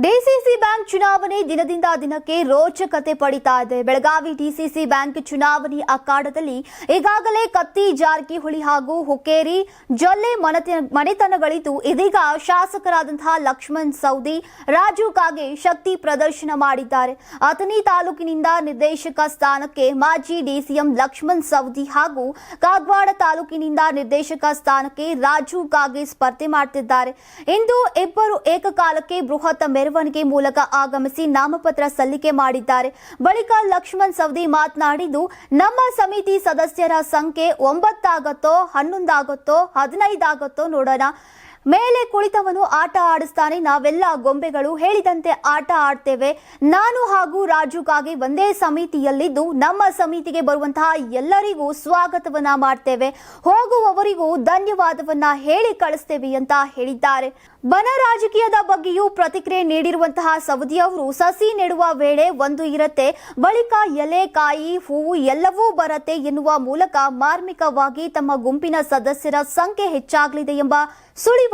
DCC bank ಚುನಾವಣೆ ದಿನದಿಂದ ದಿನಕ್ಕೆ ರೋಚಕತೆ ಪಡಿತಾ ಇದೆ. ಬೆಳಗಾವಿ ಡಿಸಿಸಿ ಬ್ಯಾಂಕ್ ಚುನಾವಣೆ ಅಖಾಡದಲ್ಲಿ ಈಗಾಗಲೇ ಕತ್ತಿ, ಜಾರಕಿಹೊಳಿ ಹಾಗೂ ಹುಕ್ಕೇರಿ ಜೊಲ್ಲೆ ಮನೆತ- ಮನೆತನಗಳಿದ್ದು ಇದೀಗ ಶಾಸಕರಾದಂತಹ ಲಕ್ಷ್ಮಣ್ ಸೌದಿ, ರಾಜು ಕಾಗೆ ಶಕ್ತಿ ಪ್ರದರ್ಶನ ಮಾಡಿದ್ದಾರೆ. ಅಥಣಿ ತಾಲೂಕಿನಿಂದ ನಿರ್ದೇಶಕ ಸ್ಥಾನಕ್ಕೆ ಮಾಜಿ ಡಿಸಿಎಂ ಲಕ್ಷ್ಮಣ್ ಸೌದಿ ಹಾಗೂ ಕಾಗವಾಡ ತಾಲೂಕಿನಿಂದ ನಿರ್ದೇಶಕ ಸ್ಥಾನಕ್ಕೆ ರಾಜು ಕಾಗೆ ಸ್ಪರ್ಧೆ ಮಾಡ್ತಿದ್ದಾರೆ. ಇಂದು ಇಬ್ಬರು ಏಕಕಾಲಕ್ಕೆ ಬೃಹತ್ ಮೆರವಣಿಗೆ ಮೂಲಕ ಆಗಮಿಸಿ ನಾಮಪತ್ರ ಸಲ್ಲಿಕೆ ಮಾಡಿದ್ದಾರೆ. ಬಳಿಕ ಲಕ್ಷ್ಮಣ್ ಸವದಿ ಮಾತನಾಡಿದ್ದು, ನಮ್ಮ ಸಮಿತಿ ಸದಸ್ಯರ ಸಂಖ್ಯೆ ಒಂಬತ್ತಾಗತ್ತೋ, ಹನ್ನೊಂದಾಗತ್ತೋ, ಹದಿನೈದಾಗತ್ತೋ ನೋಡೋಣ. ಮೇಲೆ ಕುಳಿತವನು ಆಟ ಆಡಿಸ್ತಾನೆ. ನಾವೆಲ್ಲ ಗೊಂಬೆಗಳು ಹೇಳಿದಂತೆ ಆಟ ಆಡ್ತೇವೆ. ನಾನು ಹಾಗೂ ರಾಜುಗಾಗಿ ಒಂದೇ ಸಮಿತಿಯಲ್ಲಿದ್ದು ನಮ್ಮ ಸಮಿತಿಗೆ ಬರುವಂತಹ ಎಲ್ಲರಿಗೂ ಸ್ವಾಗತವನ್ನ ಮಾಡ್ತೇವೆ. ಹೋಗುವವರಿಗೂ ಧನ್ಯವಾದವನ್ನ ಹೇಳಿ ಕಳಿಸ್ತೇವೆ ಅಂತ ಹೇಳಿದ್ದಾರೆ. ಬನ ರಾಜಕೀಯದ ಬಗ್ಗೆಯೂ ಪ್ರತಿಕ್ರಿಯೆ ನೀಡಿರುವಂತಹ ಸವದಿ ಅವರು, ಸಸಿ ನೆಡುವ ವೇಳೆ ಒಂದು ಇರತ್ತೆ, ಬಳಿಕ ಎಲೆ, ಕಾಯಿ, ಹೂವು ಎಲ್ಲವೂ ಬರತ್ತೆ ಎನ್ನುವ ಮೂಲಕ ಮಾರ್ಮಿಕವಾಗಿ ತಮ್ಮ ಗುಂಪಿನ ಸದಸ್ಯರ ಸಂಖ್ಯೆ ಹೆಚ್ಚಾಗಲಿದೆ ಎಂಬ